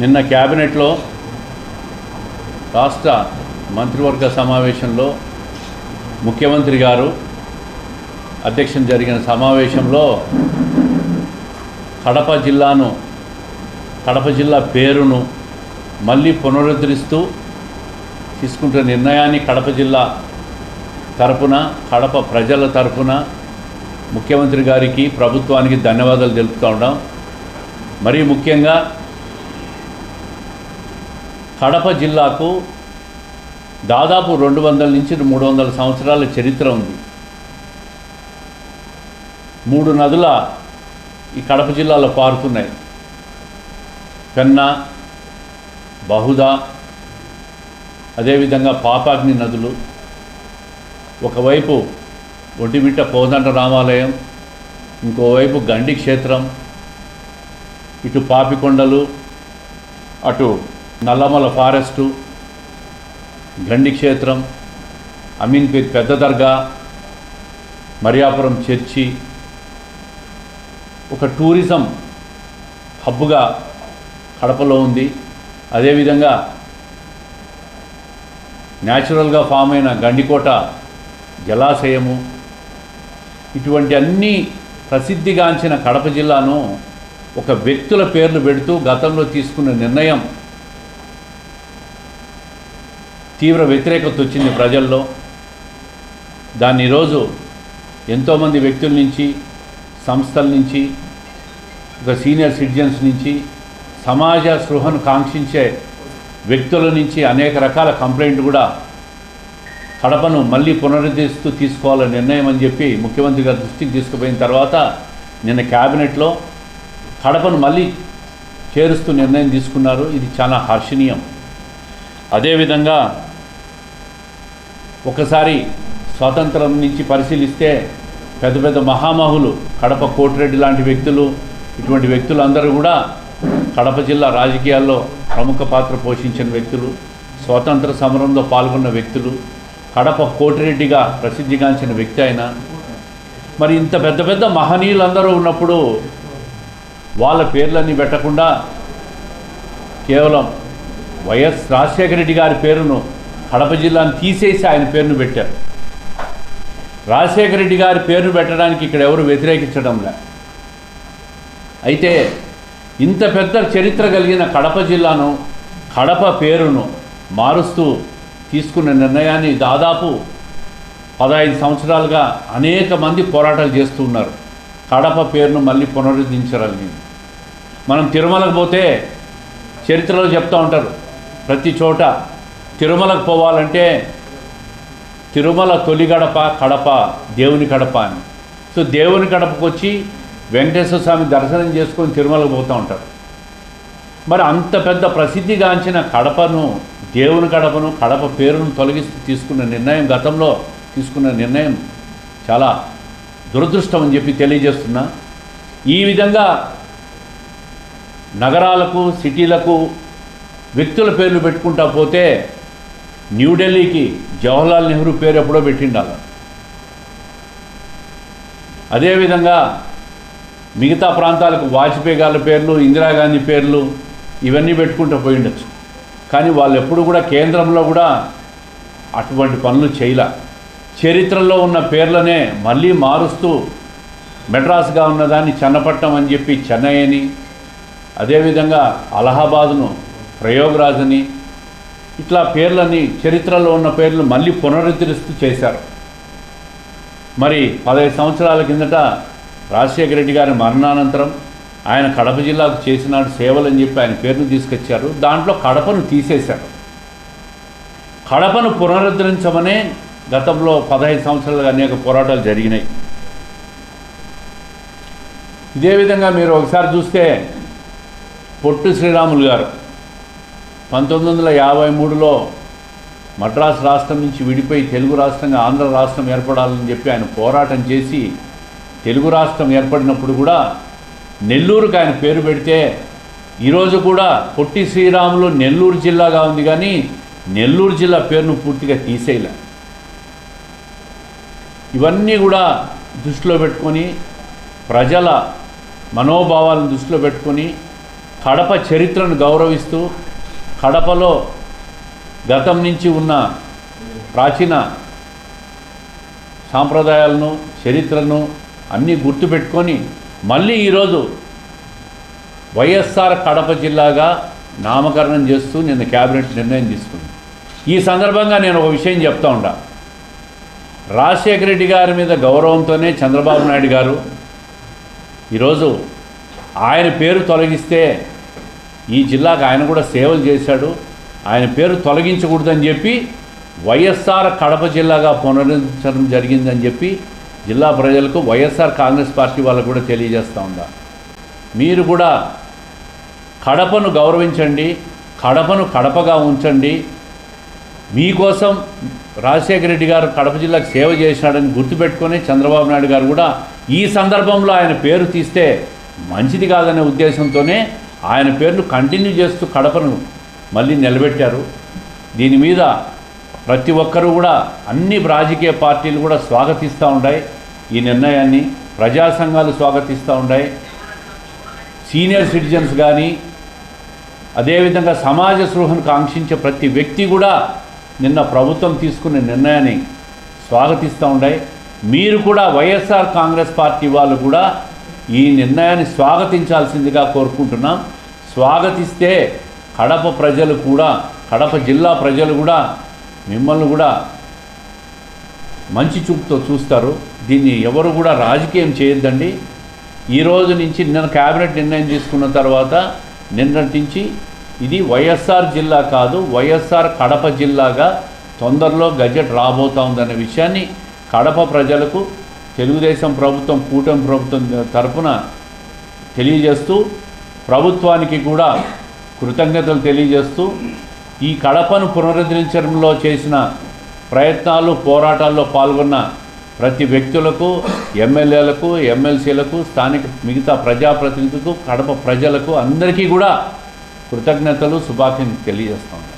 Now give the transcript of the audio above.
నిన్న క్యాబినెట్లో రాష్ట్ర మంత్రివర్గ సమావేశంలో ముఖ్యమంత్రి గారు అధ్యక్షం జరిగిన సమావేశంలో కడప జిల్లాను కడప జిల్లా పేరును మళ్ళీ పునరుద్ధరిస్తూ తీసుకుంటున్న నిర్ణయాన్ని కడప జిల్లా తరపున కడప ప్రజల తరపున ముఖ్యమంత్రి గారికి ప్రభుత్వానికి ధన్యవాదాలు తెలుపుతూ ఉన్నాం. మరీ ముఖ్యంగా కడప జిల్లాకు దాదాపు రెండు వందల నుంచి మూడు వందల సంవత్సరాల చరిత్ర ఉంది. మూడు నదుల ఈ కడప జిల్లాలో పారుతున్నాయి. కన్నా బహుదా అదేవిధంగా పాపాగ్ని నదులు ఒకవైపు ఒంటిమిట్ట కోదండ రామాలయం ఇంకోవైపు గండి క్షేత్రం ఇటు పాపికొండలు అటు నల్లమల ఫారెస్టు గండి క్షేత్రం అమీన్పేట్ పెద్ద దర్గా మరియాపురం చర్చి ఒక టూరిజం హబ్బుగా కడపలో ఉంది. అదేవిధంగా న్యాచురల్గా ఫామ్ అయిన గండికోట జలాశయము ఇటువంటి అన్ని ప్రసిద్ధిగాంచిన కడప జిల్లాను ఒక వ్యక్తుల పేర్లు పెడుతూ గతంలో తీసుకున్న నిర్ణయం తీవ్ర వ్యతిరేకత వచ్చింది ప్రజల్లో. దాన్ని ఈరోజు ఎంతోమంది వ్యక్తుల నుంచి సంస్థల నుంచి ఒక సీనియర్ సిటిజన్స్ నుంచి సమాజ స్పృహను కాంక్షించే వ్యక్తుల నుంచి అనేక రకాల కంప్లైంట్ కూడా కడపను మళ్ళీ పునరుద్ధరిస్తూ తీసుకోవాలని నిర్ణయం అని చెప్పి ముఖ్యమంత్రి గారి దృష్టికి తీసుకుపోయిన తర్వాత నిన్న క్యాబినెట్లో కడపను మళ్ళీ చేరుస్తూ నిర్ణయం తీసుకున్నారు. ఇది చాలా హర్షణీయం. అదేవిధంగా ఒకసారి స్వాతంత్రం నుంచి పరిశీలిస్తే పెద్ద పెద్ద మహామహులు కడప కోటిరెడ్డి లాంటి వ్యక్తులు ఇటువంటి వ్యక్తులందరూ కూడా కడప జిల్లా రాజకీయాల్లో ప్రముఖ పాత్ర పోషించిన వ్యక్తులు స్వాతంత్ర సమరంలో పాల్గొన్న వ్యక్తులు కడప కోటిరెడ్డిగా ప్రసిద్ధిగాంచిన వ్యక్తి ఆయన. మరి ఇంత పెద్ద పెద్ద మహనీయులందరూ ఉన్నప్పుడు వాళ్ళ పేర్లన్నీ పెట్టకుండా కేవలం వైఎస్ రాజశేఖర రెడ్డి గారి పేరును కడప జిల్లాను తీసేసి ఆయన పేరును పెట్టారు. రాజశేఖర రెడ్డి గారి పేరును పెట్టడానికి ఇక్కడ ఎవరు వ్యతిరేకించడం లే. అయితే ఇంత పెద్ద చరిత్ర కలిగిన కడప జిల్లాను కడప పేరును మారుస్తూ తీసుకున్న నిర్ణయాన్ని దాదాపు పదహైదు సంవత్సరాలుగా అనేక మంది పోరాటాలు చేస్తూ ఉన్నారు. కడప పేరును మళ్ళీ పునరుద్ధరించాలని మనం తిరుమలకు పోతే చరిత్రలో చెప్తూ ఉంటారు ప్రతి చోట తిరుమలకు పోవాలంటే తిరుమల తొలి గడప కడప దేవుని కడప అని. సో దేవుని కడపకు వచ్చి వెంకటేశ్వర స్వామి దర్శనం చేసుకొని తిరుమలకు పోతూ ఉంటారు. మరి అంత పెద్ద ప్రసిద్ధిగాంచిన కడపను దేవుని కడపను కడప పేరును తొలగిస్తూ తీసుకున్న నిర్ణయం గతంలో తీసుకున్న నిర్ణయం చాలా దురదృష్టం అని చెప్పి తెలియజేస్తున్నా. ఈ విధంగా నగరాలకు సిటీలకు వ్యక్తుల పేర్లు పెట్టుకుంటా పోతే న్యూఢిల్లీకి జవహర్లాల్ నెహ్రూ పేరు ఎప్పుడో పెట్టిండాల. అదేవిధంగా మిగతా ప్రాంతాలకు వాజ్పేయి గారి పేర్లు ఇందిరాగాంధీ పేర్లు ఇవన్నీ పెట్టుకుంటూ పోయి ఉండొచ్చు కానీ వాళ్ళు ఎప్పుడు కూడా కేంద్రంలో కూడా అటువంటి పనులు చేయలే. చరిత్రలో ఉన్న పేర్లనే మళ్ళీ మారుస్తూ మెడ్రాస్గా ఉన్నదాన్ని చెన్నపట్నం అని చెప్పి చెన్నై అని అదేవిధంగా అలహాబాద్ను ప్రయోగరాజ్ అని ఇట్లా పేర్లని చరిత్రలో ఉన్న పేర్లు మళ్ళీ పునరుద్ధరిస్తూ చేశారు. మరి పదహైదు సంవత్సరాల కిందట రాజశేఖర రెడ్డి గారి మరణానంతరం ఆయన కడప జిల్లాకు చేసినాడు సేవలు అని చెప్పి ఆయన పేరును తీసుకొచ్చారు. దాంట్లో కడపను తీసేశారు. కడపను పునరుద్ధరించమనే గతంలో పదహైదు సంవత్సరాలుగా అనేక పోరాటాలు జరిగినాయి. ఇదే విధంగా మీరు ఒకసారి చూస్తే పొట్టు శ్రీరాములు గారు పంతొమ్మిది వందల యాభై మూడులో మద్రాసు రాష్ట్రం నుంచి విడిపోయి తెలుగు రాష్ట్రంగా ఆంధ్ర రాష్ట్రం ఏర్పడాలని చెప్పి ఆయన పోరాటం చేసి తెలుగు రాష్ట్రం ఏర్పడినప్పుడు కూడా నెల్లూరుకు ఆయన పేరు పెడితే ఈరోజు కూడా పొట్టి శ్రీరాములు నెల్లూరు జిల్లాగా ఉంది కానీ నెల్లూరు జిల్లా పేరును పూర్తిగా తీసేయలే. ఇవన్నీ కూడా దృష్టిలో పెట్టుకొని ప్రజల మనోభావాలను దృష్టిలో పెట్టుకొని కడప చరిత్రను గౌరవిస్తూ కడపలో గతం నుంచి ఉన్న ప్రాచీన సాంప్రదాయాలను చరిత్రను అన్నీ గుర్తుపెట్టుకొని మళ్ళీ ఈరోజు వైఎస్ఆర్ కడప జిల్లాగా నామకరణం చేస్తూ నిన్న క్యాబినెట్ నిర్ణయం తీసుకుంది. ఈ సందర్భంగా నేను ఒక విషయం చెప్తా ఉండా. రాజశేఖర రెడ్డి గారి మీద గౌరవంతోనే చంద్రబాబు నాయుడు గారు ఈరోజు ఆయన పేరు తొలగిస్తే ఈ జిల్లాకు ఆయన కూడా సేవలు చేశాడు. ఆయన పేరు తొలగించకూడదని చెప్పి వైఎస్ఆర్ కడప జిల్లాగా పునరుద్ధరించడం జరిగిందని చెప్పి జిల్లా ప్రజలకు వైఎస్ఆర్ కాంగ్రెస్ పార్టీ వాళ్ళకు కూడా తెలియజేస్తూ ఉందా మీరు కూడా కడపను గౌరవించండి కడపను కడపగా ఉంచండి. మీకోసం రాజశేఖర రెడ్డి గారు కడప జిల్లాకు సేవ చేశాడని గుర్తుపెట్టుకొని చంద్రబాబు నాయుడు గారు కూడా ఈ సందర్భంలో ఆయన పేరు తీస్తే మంచిది కాదనే ఉద్దేశంతోనే ఆయన పేరును కంటిన్యూ చేస్తూ కడపను మళ్ళీ నిలబెట్టారు. దీని మీద ప్రతి ఒక్కరూ కూడా అన్ని రాజకీయ పార్టీలు కూడా స్వాగతిస్తూ ఉన్నాయి ఈ నిర్ణయాన్ని ప్రజా సంఘాలు స్వాగతిస్తూ ఉన్నాయి సీనియర్ సిటిజన్స్ కానీ అదేవిధంగా సమాజ స్పృహను కాంక్షించే ప్రతి వ్యక్తి కూడా నిన్న ప్రభుత్వం తీసుకున్న నిర్ణయాన్ని స్వాగతిస్తూ ఉన్నాయి మీరు కూడా వైఎస్ఆర్ కాంగ్రెస్ పార్టీ వాళ్ళు కూడా ఈ నిర్ణయాన్ని స్వాగతించాల్సిందిగా కోరుకుంటున్నాం. స్వాగతిస్తే కడప ప్రజలు కూడా కడప జిల్లా ప్రజలు కూడా మిమ్మల్ని కూడా మంచి చూపుతో చూస్తారు. దీన్ని ఎవరు కూడా రాజకీయం చేయొద్దండి. ఈ రోజు నుంచి నిన్న క్యాబినెట్ నిర్ణయం తీసుకున్న తర్వాత నిన్నటి నుంచి ఇది వైఎస్ఆర్ జిల్లా కాదు వైఎస్ఆర్ కడప జిల్లాగా తొందరలో గజెట్ రాబోతా ఉందనే విషయాన్ని కడప ప్రజలకు తెలుగుదేశం ప్రభుత్వం కూటమి ప్రభుత్వం తరపున తెలియజేస్తూ ప్రభుత్వానికి కూడా కృతజ్ఞతలు తెలియజేస్తూ ఈ కడపను పునరుద్ధరించడంలో చేసిన ప్రయత్నాలు పోరాటాల్లో పాల్గొన్న ప్రతి వ్యక్తులకు ఎమ్మెల్యేలకు ఎమ్మెల్సీలకు స్థానిక మిగతా ప్రజాప్రతినిధులకు కడప ప్రజలకు అందరికీ కూడా కృతజ్ఞతలు శుభాకాంక్షలు తెలియజేస్తాం